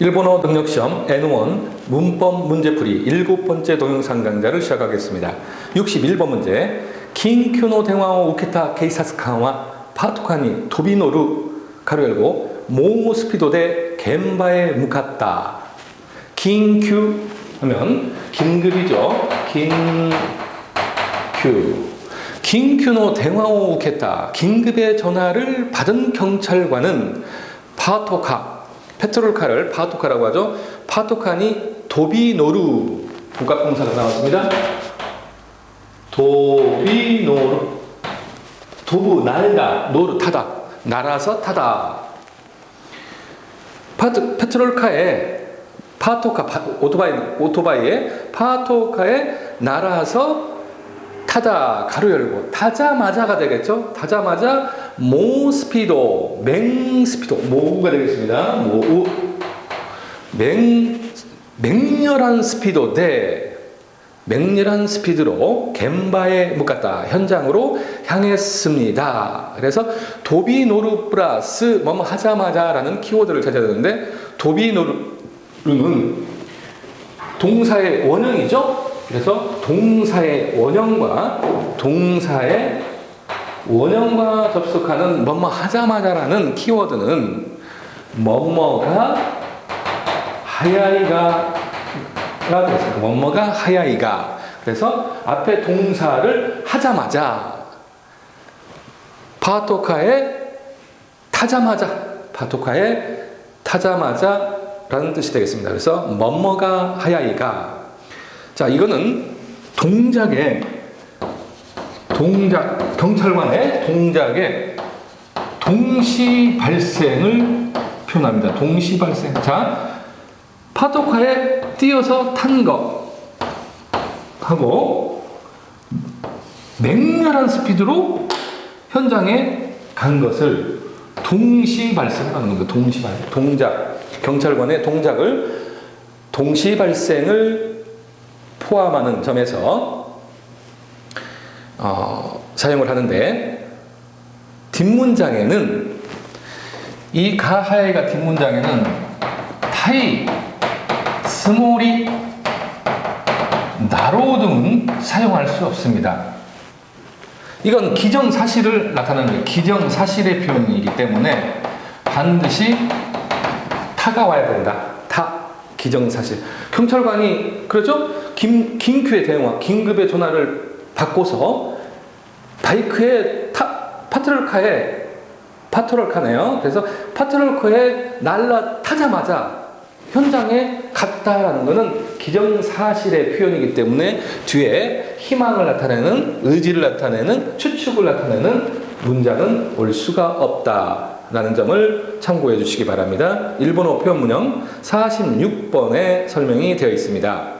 일본어 능력시험 N1 문법 문제풀이 일곱 번째 동영상 강좌를 시작하겠습니다. 61번 문제. 긴큐노 대화오 우케타 케이사스 칸와 파토카니 도비노루 가로 열고 모모 스피도 대 겐바에 묵았다. 긴큐 하면 긴급이죠. 긴큐. 긴큐노 대화오 우케타 긴급의 전화를 받은 경찰관은 파토카 페트롤카를 파토카라고 하죠. 파토카니 도비노루 부가공사가 나왔습니다. 도비노루 도부 날다 노루 타다 날아서 타다 파트, 페트롤카에 파토카 파, 오토바이 오토바이에 파토카에 날아서 타다 가로 열고 타자마자가 되겠죠. 타자마자 모 스피도 맹 스피도 모우가 되겠습니다. 모우 맹 맹렬한 스피도 대 맹렬한 스피드로 겐바에 묵갔다 현장으로 향했습니다. 그래서 도비노루 플러스 뭐뭐 하자마자라는 키워드를 찾아야 되는데 도비노루는 동사의 원형이죠. 그래서 동사의 원형과 동사의 원형과 접속하는 뭐뭐 하자마자라는 키워드는 뭐뭐가 하야이가 가 됐습니다. 뭐뭐가 하야이가 그래서 앞에 동사를 하자마자 파토카에 타자마자 파토카에 타자마자라는 뜻이 되겠습니다. 그래서 뭐뭐가 하야이가 자 이거는 동작의 동작 경찰관의 동작의 동시 발생을 표현합니다. 동시 발생. 자 파토카에 뛰어서 탄거 하고 맹렬한 스피드로 현장에 간 것을 동시 발생하는 겁니다. 동시 발 동작 경찰관의 동작을 동시 발생을 포함하는 점에서 어, 사용을 하는데 뒷문장에는 이 가하에가 뒷문장에는 타이 스몰이 나로 등은 사용할 수 없습니다. 이건 기정사실을 나타내는 거예요. 기정사실의 표현이기 때문에 반드시 타가 와야 된다. 타 기정사실. 경찰관이 그렇죠? 김 긴큐의 대응과 긴급의 전화를 받고서 바이크에 타 파트롤카에 파트롤카네요. 그래서 파트롤카에 날라 타자마자 현장에 갔다라는 것은 기정사실의 표현이기 때문에 뒤에 희망을 나타내는 의지를 나타내는 추측을 나타내는 문장은 올 수가 없다라는 점을 참고해 주시기 바랍니다. 일본어 표현 문형 46번에 설명이 되어 있습니다.